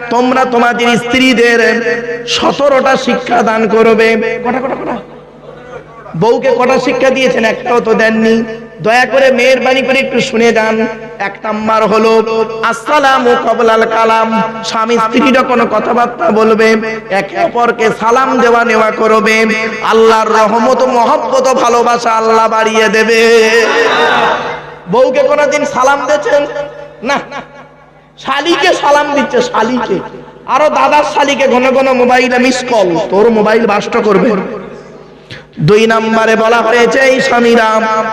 তোমরা তোমাদের স্ত্রীদের সতেরোটা শিক্ষা দান করবে। কটা কটা কটা? বউকে কটা শিক্ষা দিয়েছেন? একটাও তো দেননি। দয়া করে মেহরবানি করে একটু শুনে যান। এক নাম্বার হলো, আসসালামু কবলাল কালাম। স্বামী স্ত্রী যখন কথাবার্তা বলবে, একে অপরকে সালাম দেওয়া নেওয়া করবে। আল্লাহর রহমত মহব্বত ভালোবাসা আল্লাহ বাড়িয়ে দেবে। বউকে কোনোদিন সালাম দিয়েছেন? না। শালিকে সালাম দিচ্ছে, শালিকে। আরও দাদার শালিকে ঘন ঘন মোবাইলে মিস কল তোর মোবাইল বাস্ট করবে। দুই নম্বরে বলা হয়েছে, এই স্বামীরা,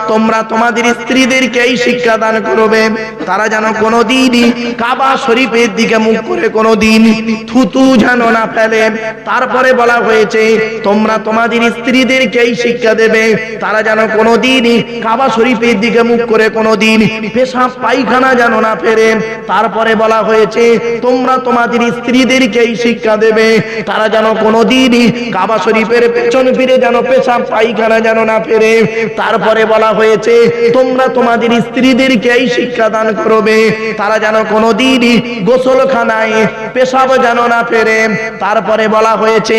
তোমরা তোমাদের স্ত্রীদেরকে এই শিক্ষা দান করবে। তারা যেন কোনোদিনই কাবা শরীফের দিকে মুখ করে কোনোদিন থুতু যেন না ফেলে। তারপরে বলা হয়েছে, তোমরা তোমাদের স্ত্রীদেরকে এই শিক্ষা দেবে। তারা যেন কোনোদিনই কাবা শরীফের দিকে মুখ করে কোনোদিন পেশাব পায়খানা যেন না ফেরে। তারপরে বলা হয়েছে, তোমরা তোমাদের স্ত্রীদেরকে এই শিক্ষা দেবে। তারা যেন কোনোদিনই কাবা শরীফের পেছন ফিরে যেন পেশাব পায়খানা যেন না ফেরে। তারপরে বলা হয়েছে, তোমরা তোমাদের স্ত্রীদেরকে এই শিক্ষা দান করবে। তারা যেন কোনোদিনই গোসলখানায়, পেশাব যেন না ফেরে। তারপরে বলা হয়েছে,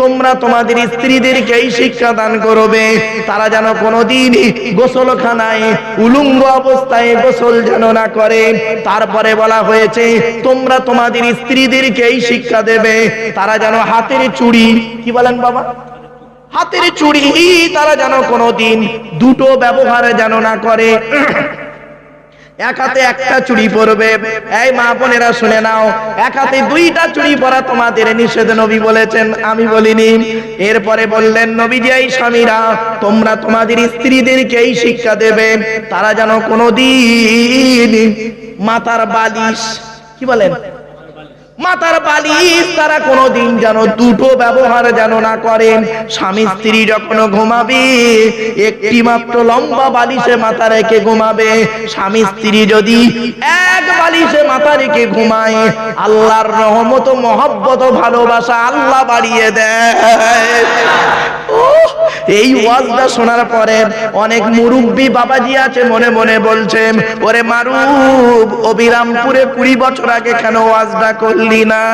তোমরা তোমাদের স্ত্রীদেরকে এই শিক্ষা দান করবে। তারা যেন কোনোদিনই গোসলখানায়, উলুঙ্গ অবস্থায় গোসল যেন না করে। তারপরে বলা হয়েছে, তোমরা তোমাদের স্ত্রীদেরকে এই শিক্ষা দেবে। তারা যেন হাতের চুড়ি, কি বলেন বাবা? হাতের চুড়ি, তারা যেন কোনোদিন দুটো ব্যবহার যেন না করে। এক হাতে একটা চুড়ি পরবে। এই মা বোনেরা, শুনে নাও। এক হাতে দুইটা চুড়ি পরা তোমাদের নিষেধ নবী বলেছেন, আমি বলিনি। এরপরে বললেন, নবীজি, এই স্বামীরা, তোমরা তোমাদের স্ত্রীদেরকে এই শিক্ষা দেবে। তারা যেন কোনোদিন মাতার বালিশ, কি বলেন? মাতার বালিশ তারা কোনোদিন যেন দুটো ব্যবহার যেন না করেন স্বামী স্ত্রী যখন ঘুমাবে, একটি মাত্র লম্বা বালিশে মাথা রেখে ঘুমাবে। স্বামী স্ত্রী যদি এক বালিশে মাথা রেখে ঘুমায়, আল্লাহর রহমত মহব্বত ভালোবাসা আল্লাহ বাড়িয়ে দেয়। এই ওয়াজটা শোনার পরে অনেক মুরব্বী বাবাজি আছে মনে মনে বলছেন, ওরে মারুব, অবিরামপুরে কুড়ি বছর আগে কেন ওয়াজটা করলি? না।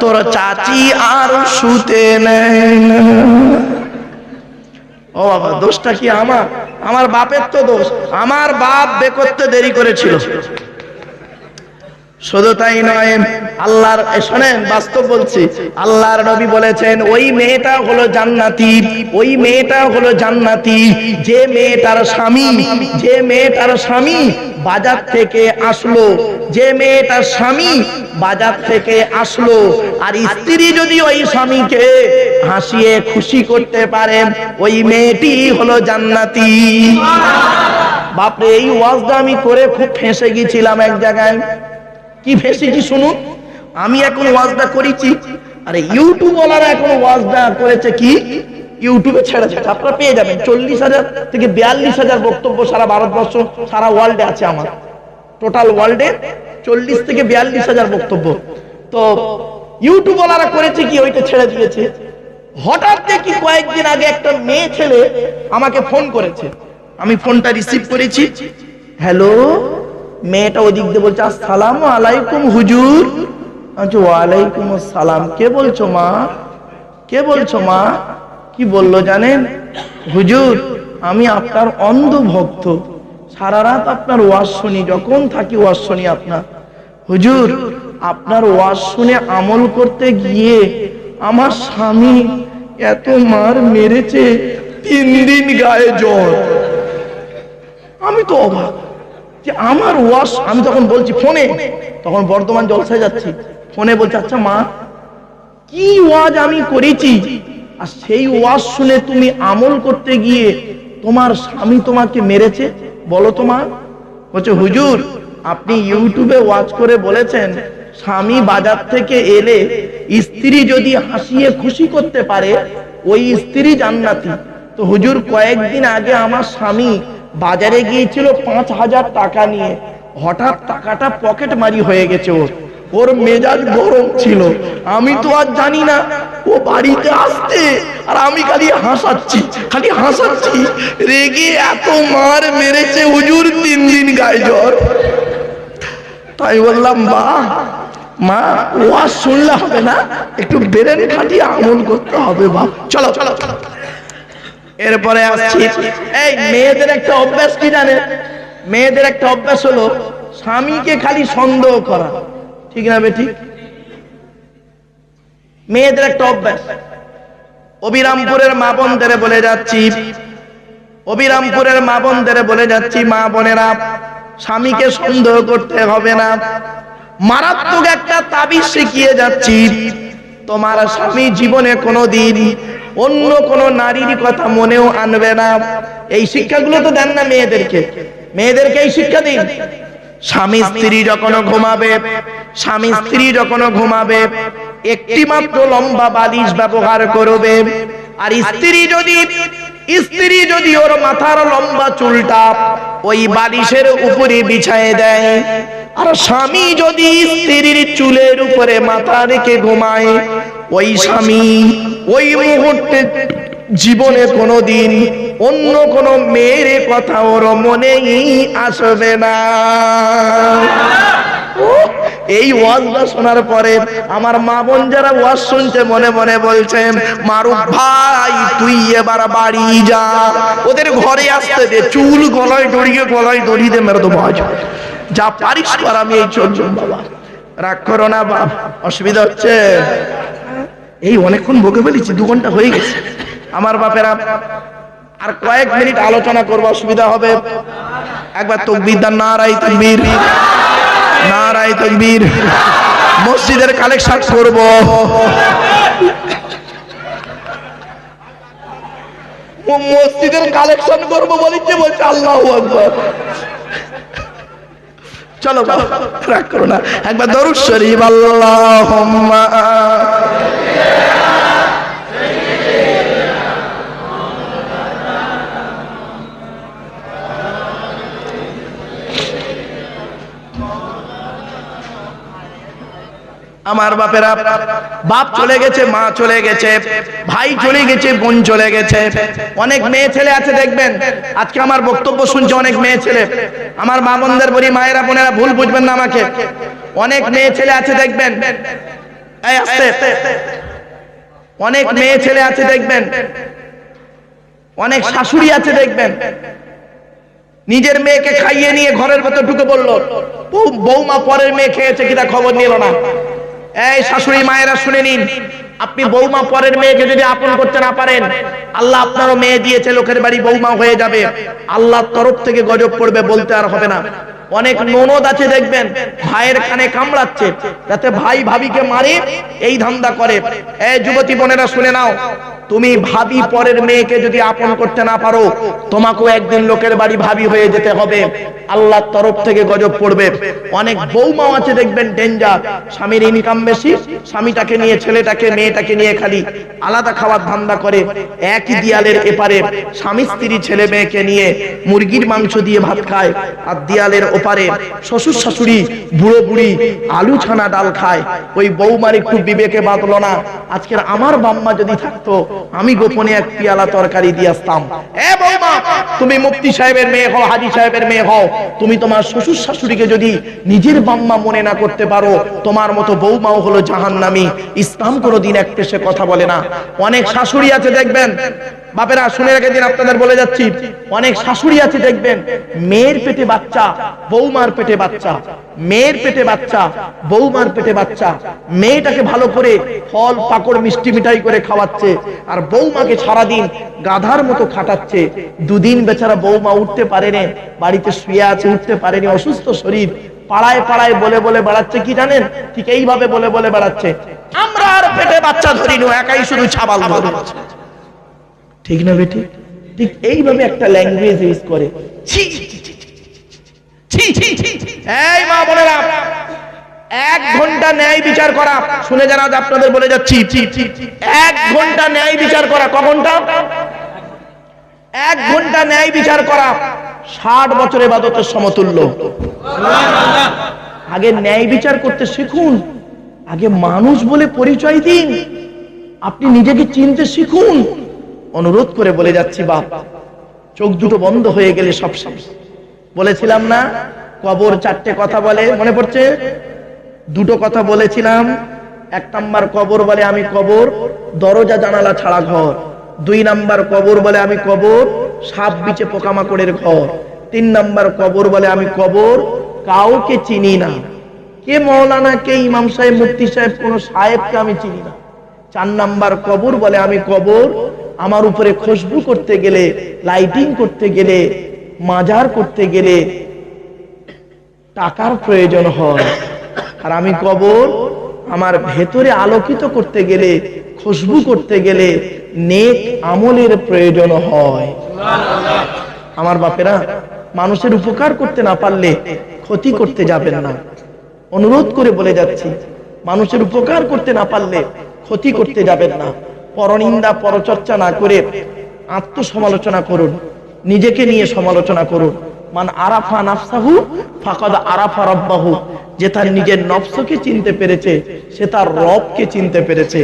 তোর চাচি আর শুতে নেয় ও বাবা, দোষটা কি আমার? আমার বাপের তো দোষ। আমার বাপ বে করতে দেরি করেছিল। শুধু তাই নয়, আল্লাহর শোনেন, বাস্তব বলছি, আল্লাহর নবী বলেছেন, ওই মেয়েটা হলো জান্নাতি, ওই মেয়েটা হলো জান্নাতি। যে মেয়েটার স্বামী, যে মেয়েটার স্বামী বাজার থেকে আসলো যে মেয়েটার স্বামী বাজার থেকে আসলো, আর স্ত্রী যদি ওই স্বামীকে হাসিয়ে খুশি করতে পারে, ওই মেয়েটি হলো জান্নাতি। বাপরে, এই ওয়াজটা আমি করে খুব ফেঁসে গেছিলাম এক জায়গায়। কি ফেসেছি শুনুন? আমি এখন ওয়াজটা করেছি। আরে ইউটিউব ওয়ালারা এখন ওয়াজটা করেছে কি? ইউটিউবে ছেড়েছে আপনারা পেয়ে যাবেন। চল্লিশ হাজার থেকে বিয়াল্লিশ হাজার বক্তব্য সারা ভারতবর্ষ, সারা ওয়ার্ল্ডে আছে আমার। টোটাল ওয়ার্ল্ডে চল্লিশ থেকে বিয়াল্লিশ হাজার বক্তব্য। তো ইউটিউব ওয়ালারা করেছে কি? ওইটা ছেড়ে দিয়েছে। হঠাৎ দেখি কয়েকদিন আগে একটা মেয়ে ছেলে আমাকে ফোন করেছে। আমি ফোনটা রিসিভ করেছি। হ্যালো মেয়েটা ওদিক দিয়ে বলছে, আসসালাম আলাইকুম হুজুর। ওয়ালাইকুম আসসালাম। কে বলছো মা? কে বলছো মা? কি বলল জানেন? হুজুর, আমি আপনার অন্ধ ভক্ত সারা রাত আপনার ওয়াজ শুনি, যখন থাকি ওয়াজ শুনি আপনার। হুজুর, আপনার ওয়াজ শুনে আমল করতে গিয়ে আমার স্বামী এত মার মেরেছে, তিন দিন গায়ে জ্বর। আমি তো অবাক যে আমার ওয়াশ আমি তখন বলছি ফোনে, তখন বর্ধমান জলসায় যাচ্ছি। ফোনে বলছে আচ্ছা মা, কি ওয়াজ আমি করেছি? আর সেই ওয়াজ শুনে তুমি আমল করতে গিয়ে তোমার স্বামী তোমাকে মেরেছে? বলো তো মা। বলছে, হুজুর, আপনি ইউটিউবে ওয়াচ করে বলেছেন, স্বামী বাজার থেকে এলে স্ত্রী যদি হাসিয়ে খুশি করতে পারে, ওই স্ত্রী জান্নাতি। তো হুজুর, কয়েকদিন আগে আমার স্বামী বাজারে গিয়েছিল পাঁচ হাজার টাকা নিয়ে। হঠাৎ টাকাটা পকেট মারি হয়ে গেছে ওর। ওর মেজাজ গরম ছিল। আমি তো আর জানি না, ও বাড়িতে আসতে আর আমি খালি হাসাচ্ছি খালি হাসাচ্ছি। রেগে এত মার মেরেছে হুজুর, তিন দিন গায়ে জ্বর। তাই বললাম বাহ মা ওয়াজ শুনলে হবে না, একটু বেরেন খাটিয়ে আমল করতে হবে, বাপ। চলো চলো চলো। এরপরে আসছি। এই মেয়েদের একটা অভ্যাস কি জানে মেয়েদের একটা অভ্যাস হলো, স্বামীকে খালি সন্দেহ করা। ঠিক না বেঠিক মেয়েদের একটা অভ্যাস। অবিরামপুরের মা বোনদের বলে যাচ্ছি। অবিরামপুরের মা বোনদের বলে যাচ্ছি, মা বোনেরা, স্বামীকে সন্দেহ করতে হবে না। মারাত্মক একটা তাবিজ শিখিয়ে যাচ্ছি। তোমার স্বামী জীবনে কোনোদিন অন্য কোন নারীর কথা মনেও আনবে না। এই শিক্ষাগুলো তো দেন না মেয়েদেরকে। মেয়েদেরকে এই শিক্ষা দিন। স্বামী স্ত্রী যখন ঘুমাবে স্বামী স্ত্রী যখন ঘুমাবে একটি মাত্র লম্বা বালিশ ব্যবহার করবে। আর স্ত্রী যদি স্ত্রী যদি ওর মাথার লম্বা চুলটা ওই বালিশের উপরে বিছায় দেয় আর স্বামী যদি স্ত্রীর চুলের উপরে মাথা রেখে ঘুমায় ওই স্বামী ওই মুহূর্তে জীবনে কোনোদিন অন্য কোন মেয়ের কথা ওর মনেই আসবে না। এই ওয়াজটা শোনার পরে আমার মা বোন যারা ওয়াজ শুনছে, মনে মনে বলছে, মারুফ ভাই, তুই এবার বাড়ি যা। ওদের ঘরে আসতে দে, চুল গলায় দড়িয়ে গলায় দড়ি দে, মেরে তো বাজ যা পারিস কর আমি এই চলছুন বাবা। রাগ করো না বাপ, অসুবিধা হচ্ছে। এই অনেকক্ষণ বকে ফেলেছি, দু ঘণ্টা হয়ে গেছে। আমার বাপেরা, আর কয়েক মিনিট আলোচনা করব, অসুবিধা হবে। একবার তকবির দান নারাই তকবীর। নারাই তকবীর। মসজিদের কালেকশন করব। মসজিদের কালেকশন করব বলেছে বলছে? আল্লাহ আকবার। চলো রাগ করো না। একবার দরুদ শরীফ, আল্লাহুম্মা। আমার বাপেরা, বাপ চলে গেছে, মা চলে গেছে, ভাই চলে গেছে, বোন চলে গেছে। অনেক মেয়ে ছেলে আছে, দেখবেন। আজকে আমার বক্তব্য শুনছে অনেক মেয়ে ছেলে। আমার মা বোনদের বলি, মায়েরা, বোনেরা ভুল বুঝবেন না আমাকে। অনেক মেয়ে ছেলে আছে, দেখবেন। অনেক মেয়ে ছেলে আছে, দেখবেন। অনেক শাশুড়ি আছে, দেখবেন। নিজের মেয়েকে খাইয়ে নিয়ে ঘরের ভেতর ঢুকে বলল বৌমা পরের মেয়ে খেয়েছে কিনা খবর নিল না? এই শাশুড়ি মায়েরা শুনে নিন। আপনি বৌমা পরের মেয়েকে যদি আপন করতে না পারেন, আল্লাহ আপনারও মেয়ে দিয়েছে, লোকের বাড়ি বৌমা হয়ে যাবে। আল্লাহর তরফ থেকে গজব পড়বে বলতে আর হবে না। অনেক ননদ আছে দেখবেন, ভাইয়ের কানে কামড়াচ্ছে, যাতে ভাই ভাবিকে মারে, এই ধান্দা করে। এই যুবতী বোনেরা শুনে নাও তুমি ভাবি পরের মেয়েকে যদি আপন করতে না পারো, তোমাকেও একদিন লোকের বাড়ি ভাবি হয়ে যেতে হবে। আল্লাহর তরফ থেকে গজব পড়বে। অনেক বৌমাও আছে, দেখবেন, ডেঞ্জার। স্বামীর ইনকাম বেশি, স্বামীটাকে নিয়ে, ছেলেটাকে, মেয়েটাকে নিয়ে খালি আলাদা খাওয়ার ধান্দা করে। একই দিয়ালের এপারে স্বামী, স্ত্রী, ছেলে মেয়েকে নিয়ে মুরগির মাংস দিয়ে ভাত খায় আর দিয়ালের ওপারে শ্বশুর, শাশুড়ি, বুড়ো, বুড়ি আলু ছানা, ডাল খায়। ওই বৌমার একটু বিবেকে বাঁধলো না। আজকের আমার বাম্মা যদি থাকতো আমি গোপনে এক পিয়ালা তরকারি দিয়ে আসতাম। এ বৌমা, তুমি মুফতি সাহেবের মেয়ে হও, হাজি সাহেবের মেয়ে হও। তুমি তোমার শ্বশুর শাশুড়িকে যদি নিজের বাম্মা মনে না করতে পারো, তোমার মতো বৌমাও হলো জাহান্নামী। ইসলাম কোনোদিন এক পেশে কথা বলে না। অনেক শাশুড়ি আছে, দেখবেন। বাপেরা, শুনে রেখে দিন, আপনাদের বলে যাচ্ছি, অনেক শাশুড়ি আছে, দেখবেন, মেয়ের পেটে বাচ্চা, বৌমার পেটে বাচ্চা, মেয়ের পেটে বাচ্চা, বৌমার পেটে বাচ্চা, মেয়েটাকে ভালো করে ফল, পাকড়, মিষ্টি, মিঠাই করে খাওয়াচ্ছে, আর বৌমাকে সারাদিন গাধার মতো খাটাচ্ছে, দুদিন বেচারা বৌমা উঠতে পারেনি, বাড়িতে শুয়ে আছে, উঠতে পারেনি, অসুস্থ শরীর, পাড়ায় পাড়ায় বলে বলে বেড়াচ্ছে, কি জানেন? ঠিক এইভাবে বলে বলে বেড়াচ্ছে। আমরা আর পেটে বাচ্চা ধরিনি, একাই শুধু ছাবাল ধরে ঠিক না বেটি? ঠিক এইভাবে একটা ল্যাঙ্গুয়েজ ইউজ করে। মা এক ঘণ্টা ন্যায় বিচার করা। শুনে আপনাদের বলে যাচ্ছি। এক ঘণ্টা ন্যায় বিচার করা। ক ঘণ্টা এক ঘণ্টা ন্যায় বিচার করা ষাট সমতুল্য। আগে ন্যায় বিচার করতে শিখুন। আগে মানুষ বলে পরিচয় দিন। আপনি নিজেকে চিনতে শিখুন। অনুরোধ করে বলে যাচ্ছি, বাপ, চোখ দুটো বন্ধ হয়ে গেলে সব বলেছিলাম না, কবর চারটে কথা বলে, মনে পড়ছে? দুটো কথা বলেছিলাম, এক নাম্বার কবর বলে আমি কবর, দরজা জানালা ছাড়া ঘর। দুই নাম্বার কবর বলে আমি কবর, সাপ বিচে পোকামাকড়ের ঘর। তিন নাম্বার কবর বলে আমি কবর, কাউকে চিনি না। কে মৌলানা, কে ইমাম সাহেব, মুফতি সাহেব, কোন সাহেবকে আমি চিনি না। চার নাম্বার কবর বলে আমি কবর আমার উপরে খুশবু করতে গেলে লাইটিং করতে গেলে, মাজার করতে গেলে টাকার প্রয়োজন হয়। আর আমি কবর আমার ভেতরে আলোকিত করতে গেলে, খুশবু করতে গেলে নেক আমলের প্রয়োজন হয়। আমার বাপেরা, মানুষের উপকার করতে না পারলে ক্ষতি করতে যাবেন না। অনুরোধ করে বলে যাচ্ছি, মানুষের উপকার করতে না পারলে ক্ষতি করতে যাবেন না। পরনিন্দা, পরচর্চা না করে আত্মসমালোচনা করুন, নিজেকে নিয়ে সমালোচনা করুন। মান আরাফা নাফসাহু ফাকাদ আরাফা রব্বাহু, যে তার নিজের নফসকে চিনতে পেরেছে, সে তার রবকে চিনতে পেরেছে।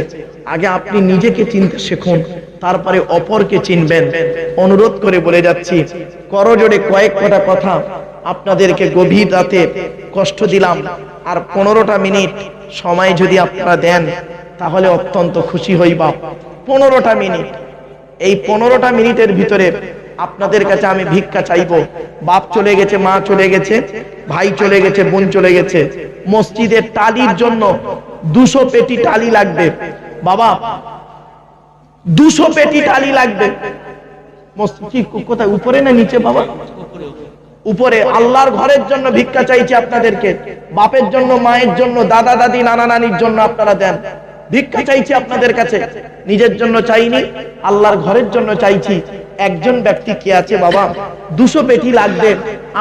আগে আপনি নিজেকে চিনতে শিখুন, তারপরে অপরকে চিনবেন। অনুরোধ করে বলে যাচ্ছি করজোড়ে কয়েক কটা কথা। আপনাদেরকে গভীর রাতে কষ্ট দিলাম, আর পনেরোটা মিনিট সময় যদি আপনারা দেন তাহলে অত্যন্ত খুশি হইবা। পনেরোটা মিনিট। এই পনেরোটা মিনিটের ভিতরে আপনাদের কাছে আমি ভিক্ষা চাইব। বাপ চলে গেছে, মা চলে গেছে, ভাই চলে গেছে, বোন চলে গেছে। মসজিদের টালির জন্য দুশো পেটি টালি লাগবে। বাবা, দুশো পেটি টালি লাগবে। কোথায়, উপরে না নিচে, বাবা? উপরে। আল্লাহর ঘরের জন্য ভিক্ষা চাইছি আপনাদেরকে। বাপের জন্য, মায়ের জন্য, দাদা, দাদি, নানা, নানির জন্য আপনারা দেন। ভিক্ষা চাইছি আপনাদের কাছে, নিজের জন্য চাইনি, আল্লাহর ঘরের জন্য চাইছি। একজন ব্যক্তি কে আছে বাবা? দুশো পেটি লাগবে,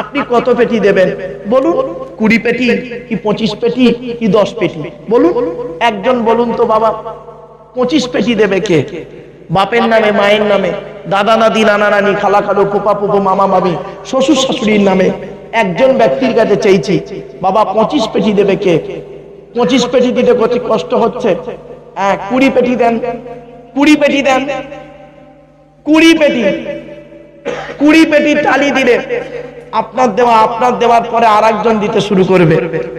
আপনি কত পেটি দেবেন? বলুন, কুড়ি পেটি, কি পঁচিশ পেটি, কি দশ পেটি? বলুন, একজন বলুন তো বাবা, পঁচিশ পেটি দেবে কে? বাপের নামে, মায়ের নামে, দাদা নাদি নানা নানি, খালা খালো, ফুপা ফুপু, মামা মামি, শ্বশুর শাশুড়ির নামে একজন ব্যক্তির কাছে চেয়েছি বাবা, পঁচিশ পেটি দেবে কে? পঁচিশ পেটি দিতে কত কষ্ট হচ্ছে? হ্যাঁ কুড়ি পেটি দেন। কুড়ি পেটি দেন। কুড়ি পেটি। কুড়ি পেটি টালি দিলে আপনার দেওয়া, আপনার দেওয়ার পরে আর দিতে শুরু করবে।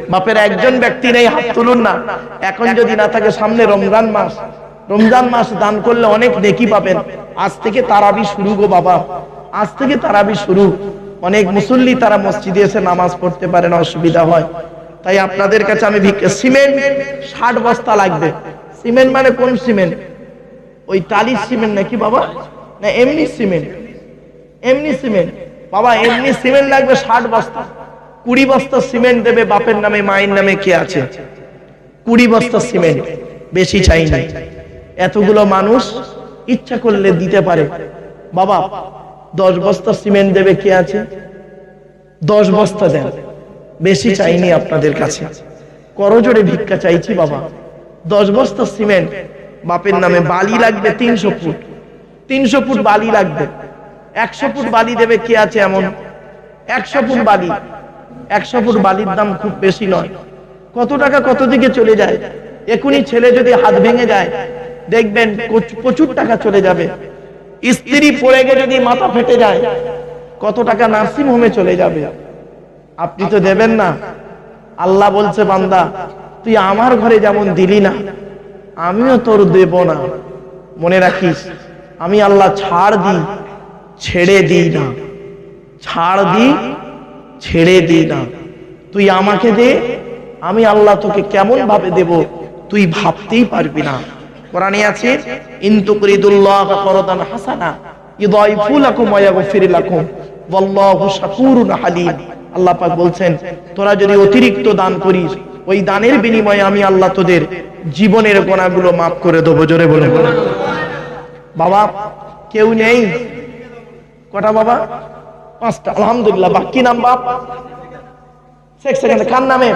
বাপের একজন ব্যক্তি নেই, হাত তুলুন না। এখন যদি না থাকে, সামনে রমজান মাস। রমজান মাস দান করলে অনেক নেকি পাবেন। আজ থেকে তারাবি শুরু গো বাবা। আজ থেকে তারাবি শুরু। অনেক মুসল্লি তারা মসজিদে এসে নামাজ পড়তে পারে না, অসুবিধা হয়। তাই আপনাদের কাছে আমি সিমেন্ট ষাট বস্তা লাগবে। সিমেন্ট মানে কোন সিমেন্ট? ওই টালির সিমেন্ট নাকি বাবা? না, এমনি সিমেন্ট। এমনি সিমেন্ট। বাবা, এমনি সিমেন্ট লাগবে ষাট বস্তা। কুড়ি বস্তা সিমেন্ট দেবে বাপের নামে, মায়ের নামে কে আছে? কুড়ি বস্তা সিমেন্ট। বেশি চাই নাই। এতগুলো মানুষ ইচ্ছা করলে দিতে পারে। বাবা, দশ বস্তা সিমেন্ট দেবে কে আছে? দশ বস্তা দেন। বেশি চাইনি আপনাদের কাছে। করজোড়ে ভিক্ষা চাইছি বাবা। দশ বস্তা সিমেন্ট বাপের নামে বালি লাগবে তিনশো ফুট। তিনশো ফুট বালি লাগবে। একশো ফুট বালি দেবে কে আছে এমন? একশো ফুট বালি। একশো ফুট বালির দাম খুব বেশি নয়। কত টাকা কত দিকে চলে যায়? এখনই ছেলে যদি হাত ভেঙে যায় দেখবেন প্রচুর টাকা চলে যাবে। স্ত্রী পড়ে গিয়ে যদি মাথা ফেটে যায় কত টাকা নার্সিং হোমে চলে যাবে? আপনি তো দেবেন না। আল্লাহ বলছে, বান্দা, তুই আমার ঘরে যেমন দিলি না, আমিও তোর দেব না। মনে রাখিস, আমি আল্লাহ ছাড় দিই, ছেড়ে দিই না। ছাড় দিই, ছেড়ে দিই না। তুই আমাকে দে, আমি আল্লাহ তোকে কেমন ভাবে দেব, তুই ভাবতেই পারবি না। কোরআনে আছে ইনতুকরিদুল্লাহ করদান হাসানা ইদাইফু লাকুম ওয়া ইয়াগফির ওয়াল্লাহু শাকুরুন হালিম। আল্লাহ পাক বলছেন, তোরা যদি অতিরিক্ত দান করিস, ওই দানের বিনিময়ে আমি আল্লাহ তোদের জীবনের গোনাগুলো মাফ করে দেবো। জোরে বলে বাবা, কেউ নেই? কটা বাবা? পাঁচটা। আলহামদুলিল্লাহ। বাকি নাম বাপ? শেখ সেকেন্ড কার নামে?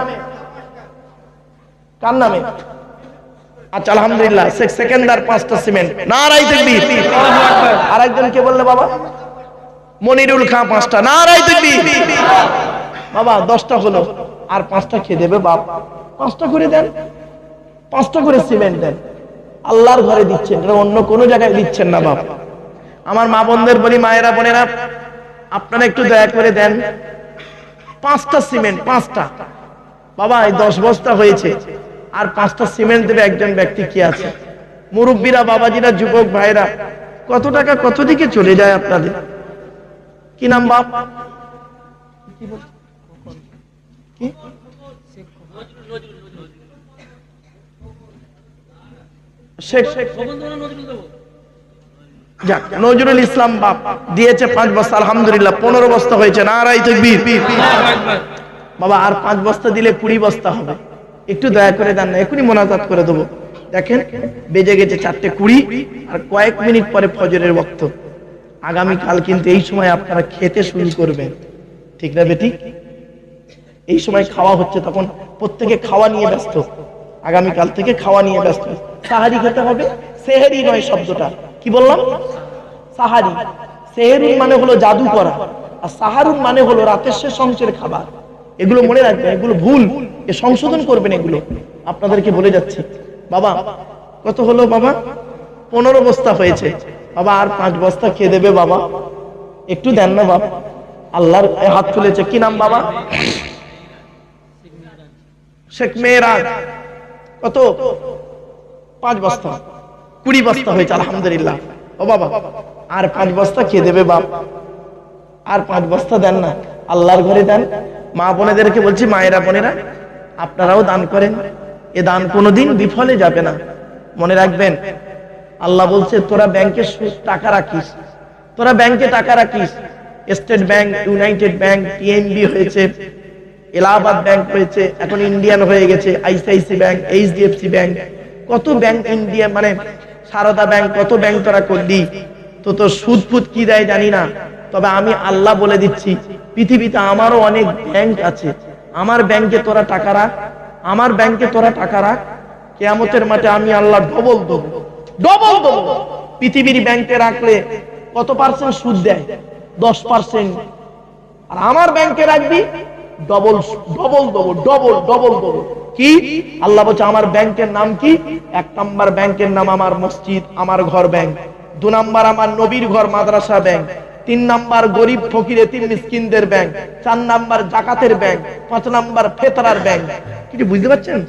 কার নামে? আচ্ছা আলহামদুলিল্লাহ। শেখ সেকেন্ডার পাঁচটা সিমেন্ট। নারাই দেখবি আর একজন কে বললে বাবা? মনিরুল খাঁ পাঁচটা নারাই দেখবি বাবা, দশটা হলো। আর পাঁচটা খেয়ে দেবে বাপ। পাঁচটা করে দেন। পাঁচটা করে সিমেন্ট দেন। আল্লাহর ঘরে দিচ্ছেন। অন্য কোনো জায়গায় দিচ্ছেন না বাপ। আমার মা বোনদের বলি, মায়েরা বোনেরা, আপনারা একটু দয়া করে দেন। পাঁচটা সিমেন্ট, পাঁচটা। বাবা, এই দশ বস্তা হয়েছে। আর পাঁচটা সিমেন্ট দেবে একজন ব্যক্তি কি আছে? মুরব্বীরা, বাবাজিরা, যুবক ভাইরা, কত টাকা, কত দিকে চলে যায় আপনাদের? কি নাম বাপ? যাক, নজরুল ইসলাম বাপ দিয়েছে পাঁচ বস্তা আলহামদুলিল্লাহ পনেরো বস্তা হয়েছে। নারাই তকবীর। বাবা আর পাঁচ বস্তা দিলে কুড়ি বস্তা হবে। একটু দয়া করে দেন না এখনই মোনাজাত করে দেবো। দেখেন বেজে গেছে চারটে কুড়ি আর কয়েক মিনিট পরে ফজরের বক্ত। আগামীকাল কিন্তু এই সময় আপনারা খেতে শুরু করবেন। ঠিক না বেটি? এই সময় খাওয়া হচ্ছে তখন প্রত্যেকে খাওয়া নিয়ে ব্যস্ত। আগামীকাল থেকে খাওয়া নিয়ে ব্যস্ত। সাহারি খেতে হবে? সেহেরি নয় শব্দটা। কি বললাম? সাহারি। সেহেরুন মানে হলো জাদু করা। আর সাহারুন মানে হলো রাতের শেষ অংশের খাবার। এগুলো মনে রাখবেন, এগুলো ভুল। এ সংশোধন করবেন এগুলো। আপনাদেরকে বলে যাচ্ছি। বাবা, কত হলো বাবা? পনেরো বস্তা হয়েছে। বাবা আর পাঁচ বস্তা খেয়ে দেবে বাবা। একটু দেন না বাবা। আল্লাহর হাত তুলেছে। কি নাম বাবা? শেখ মেয়েরাজ কত? পাঁচ বস্তা। কুড়ি বস্তা হয়েছে, আলহামদুলিল্লাহ। ও বাবা, আর পাঁচ বস্তা খেয়ে দেবে বাপ। আর পাঁচ বস্তা দেন না। আল্লাহর ঘরে দেন। মা বোনেদেরকে বলছি, মায়েরা বোনেরা, আপনারাও দান করেন। এ দান কোনোদিন বিফলে যাবে না। মনে রাখবেন আল্লাহ বলছে, তোরা ব্যাংকে টাকা রাখিস, তোরা ব্যাংকে টাকা রাখিস। State Bank United Bank PNB হয়েছে, এলাহাবাদ ব্যাংক হয়েছে, এখন ইন্ডিয়ান হয়ে গেছে আইসিআইসি ব্যাংক এইচডিএফসি ব্যাংক কত ব্যাংক ইন্ডিয়া মানে সারদা ব্যাংক কত ব্যাংক তোরা করলি? তো তোর সুদ ফুদ কি দেয় জানি না। তবে আমি আল্লাহ বলে দিচ্ছি, পৃথিবীতে আমারও অনেক ব্যাংক আছে। আমার ব্যাংকে তোরা টাকা রাখ, আমার ব্যাংকে তোরা টাকা রাখ। কেয়ামতের মাঠে আমি আল্লাহ ডবল দেবো। ডবল দেবো পৃথিবীর ব্যাংকে রাখলে কত পার্সেন্ট সুদ দেয়? দশ পার্সেন্ট আর আমার ব্যাংকে রাখবি ডবল ডবল দেবো ডবল ডবল দেবো কি? আল্লাহ বলছে, আমার ব্যাংকের নাম কি? এক নাম্বার ব্যাংকের নাম আমার মসজিদ, আমার ঘর ব্যাংক দু নাম্বার আমার নবীর ঘর, মাদ্রাসা ব্যাংক তিন নাম্বার গরিব ফকির এতিম মিসকিনদের ব্যাংক চার নাম্বার জাকাতের ব্যাংক পাঁচ নাম্বার ফেতরার ব্যাংক কিছু বুঝতে পারছেন?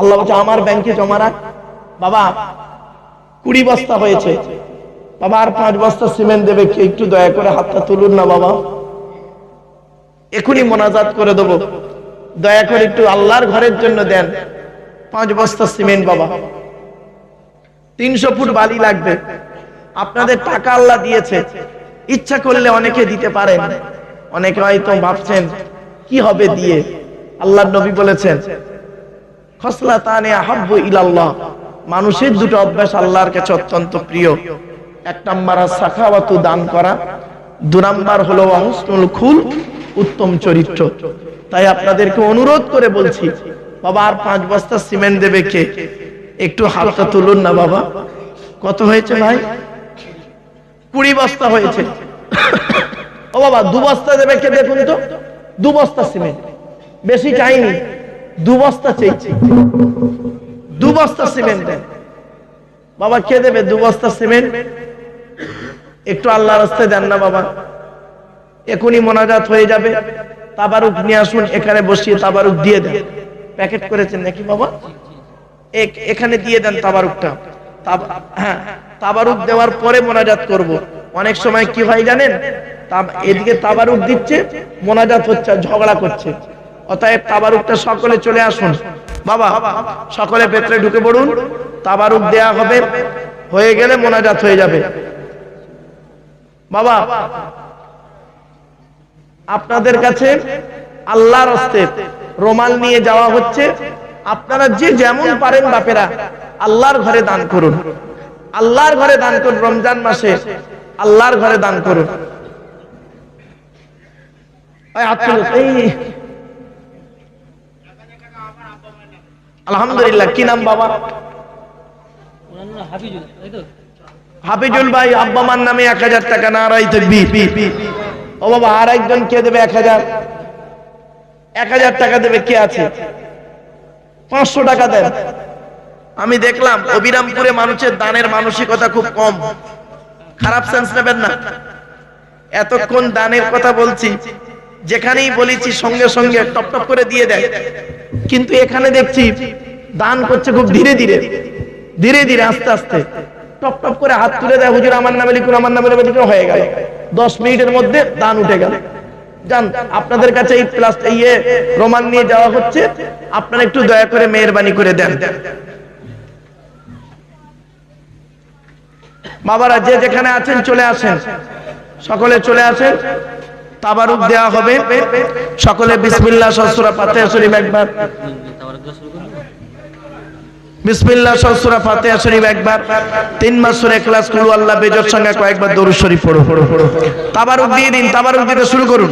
আল্লাহ বলছে, আমার ব্যাংকে জমা রাখ। বাবা কুড়ি বস্তা হয়েছে। বাবা, আর পাঁচ বস্তা সিমেন্ট দেবে কে? একটু দয়া করে হাতটা তুলুন না, বাবা। এখনই মোনাজাত করে দেবো। দয়া করে একটু আল্লাহর ঘরের জন্য দেন। পাঁচ বস্তা সিমেন্ট, বাবা। তিনশো ফুট বালি লাগবে। আপনাদের টাকা আল্লাহ দিয়েছে। ইচ্ছা করলে অনেকে দিতে পারেন। অনেকে হয়তো ভাবছেন, কি হবে দিয়ে? আল্লাহ নবী বলেছেন খসলা তানে আহাব্বু ইলাল্লাহ। মানুষের দুটো অভ্যাস আল্লাহর কাছে অত্যন্ত প্রিয়। এক নাম্বার সাখাওয়াতু দান করা। দু নাম্বার হলো হুসনুল খুল, উত্তম চরিত্র। তাই আপনাদেরকে অনুরোধ করে বলছি, বাবা আর পাঁচ বস্তা সিমেন্ট দেবে কে? একটু হালকা তুলুন না বাবা। কত হয়েছে ভাই? কুড়ি বস্তা হয়েছে। ও বাবা, দু বস্তা দেবে কে দেখুন তো? দু বস্তা সিমেন্ট। বেশি চাইনি। দু বস্তা চেয়েছি দু বস্তা সিমেন্ট। দেন বাবা কে দেবে দু বস্তা সিমেন্ট? একটু আল্লাহ রাস্তায় দেন না বাবা। এখনই মোনাজাত হয়ে যাবে। তাবারুক নিয়ে আসুন এখানে বসিয়ে তাবারুক দিয়ে দেন। প্যাকেট করেছেন নাকি বাবা? এখানে দিয়ে দেন তাবারুকটা। তাব- হ্যাঁ তাবারুক দেওয়ার পরে মোনাজাত করব। অনেক সময় কি হয় জানেন? এদিকে তাবারুক দিচ্ছে মোনাজাত হচ্ছে আর ঝগড়া করছে। অতএব তাবারুকটা সকলে চলে আসুন। বাবা, সকলে ভেতরে ঢুকে পড়ুন, তাবারুক দেয়া হবে, হয়ে গেলে মোনাজাত হয়ে যাবে। বাবা, আপনাদের কাছে আল্লাহর হস্তে রোমাল নিয়ে যাওয়া হচ্ছে, আপনারা যে যেমন পারেন বাপেরা, আল্লাহর ঘরে দান করুন। আল্লাহর ঘরে দান করুন, রমজান মাসে আল্লাহর ঘরে দান করুন। এই হাত তুলো, এই। আলহামদুলিল্লাহ, কি নাম বাবা হাফিজুল ভাই আব্বামার নামে এক হাজার টাকা না রাই ও বাবা, আর একজন কে দেবে এক হাজার? এক হাজার টাকা দেবে কে আছে? পাঁচশো টাকা দেন। আমি দেখলাম অবিরামপুরে মানুষের দানের মানসিকতা খুব কম। খারাপ সেন্স নেবেন না। এতক্ষণ দানের কথা বলছি, যেখানেই বলেছি সঙ্গে সঙ্গে টপ টপ করে দিয়ে দেয়। কিন্তু এখানে দেখছি দান করছে খুব ধীরে ধীরে ধীরে ধীরে আস্তে আস্তে। টপ টপ করে হাত তুলে দেয়, হুজুর, আমার নামে লিখুন, আমার নামে লিখুন। হয়ে গেল। দশ মিনিটের মধ্যে দান উঠে গেল। জান আপনাদের কাছে এই প্লাস ইয়ে প্রমাণ নিয়ে যাওয়া হচ্ছে। আপনারা একটু দয়া করে মেহরবানি করে দেন। বাবারা, যে যেখানে আছেন, চলে আসেন। সকলে চলে আসেন। তাবারুক দেয়া হবে। সকলে বিসমিল্লাহ সসুরা পাতে শরীফ একবার। বিসমিল্লাহ সসুরা ফাতিহা শরীফ একবার। তিন মাস সুরে ক্লাস কুল আল্লাহ বেজর সঙ্গে কয়েকবার দরুদ শরীফ পড়ো পড়ো পড়ো। তাবারুক দিয়ে দিন, তাবারুক দিতে শুরু করুন।